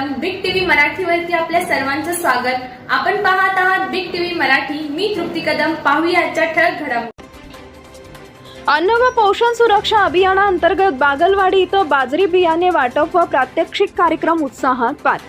मराठीवरती आपल्या सर्वांचं स्वागत. आपण पाहत आहात बिग टीव्ही मराठी. मी तृप्ती कदम. पाहूया आजच्या ठळक घडामोडी. अन्न व पोषण सुरक्षा अभियानाअंतर्गत बागलवाडी इथं बाजरी बियाणे वाटप व प्रात्यक्षिक कार्यक्रम उत्साहात पार.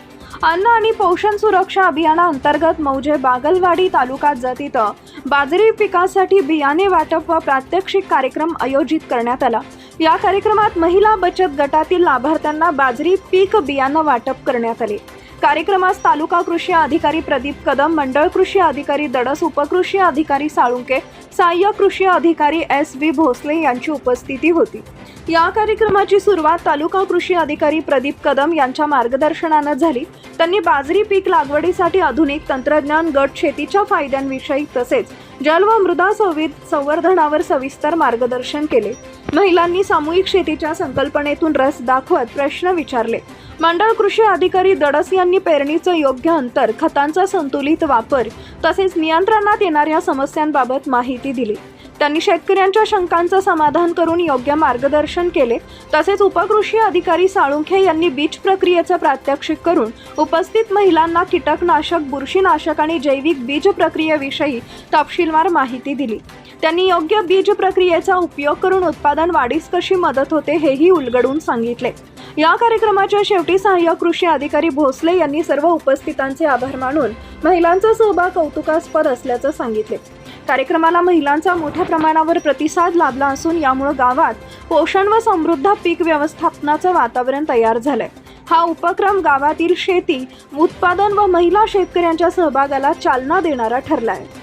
अन्न आणि पोषण सुरक्षा अभियानाअंतर्गत मौजे बागलवाडी तालुका जत इथं बाजरी पिकासाठी बियाणे वाटप व प्रात्यक्षिक कार्यक्रम आयोजित करण्यात आला. या कार्यक्रमात महिला बचत गटातील लाभार्थ्यांना बाजरी पीक बियाणं वाटप करण्यात आले. कार्यक्रमास तालुका कृषी अधिकारी प्रदीप कदम मंडळ कृषी अधिकारी दडस उपकृषी अधिकारी साळुंके सहाय्यक कृषी अधिकारी एस व्ही भोसले यांची उपस्थिती होती. या कार्यक्रमाची सुरुवात तालुका कृषी अधिकारी प्रदीप कदम यांच्या मार्गदर्शनानं झाली. त्यांनी बाजरी पीक लागवडीसाठी आधुनिक तंत्रज्ञान गट शेतीच्या फायद्यांविषयी तसेच जल व मृदा संविध संवर्धनावर सविस्तर मार्गदर्शन केले. महिलांनी सामूहिक शेतीच्या संकल्पनेतून रस दाखवत प्रश्न विचारले. मंडळ कृषी अधिकारी दडस यांनी पेरणीचं योग्य अंतर खतांचा संतुलित वापर तसेच नियंत्रणात येणाऱ्या समस्यांबाबत माहिती दिली. त्यांनी शेतकऱ्यांच्या शंकांचं समाधान करून योग्य मार्गदर्शन केले. तसेच उपकृषी अधिकारी साळुंखे यांनी बीज प्रक्रियेचं प्रात्यक्षिक करून उपस्थित महिलांना कीटकनाशक बुरशीनाशक आणि जैविक बीज प्रक्रियेविषयी तपशीलवार माहिती दिली. त्यांनी योग्य बीज प्रक्रियेचा उपयोग करून उत्पादन वाढीस कशी मदत होते हेही उलगडून सांगितले. या कार्यक्रमाच्या शेवटी सहाय्यक कृषी अधिकारी भोसले यांनी सर्व उपस्थितांचे आभार मानून महिलांचा सहभाग कौतुकास्पद असल्याचं सांगितले. कार्यक्रमाला महिलांचा मोठ्या प्रमाणावर प्रतिसाद लाभला असून यामुळे गावात पोषण व समृद्ध पीक व्यवस्थापनाचं वातावरण तयार झालंय. हा उपक्रम गावातील शेती उत्पादन व महिला शेतकऱ्यांच्या सहभागाला चालना देणारा ठरला आहे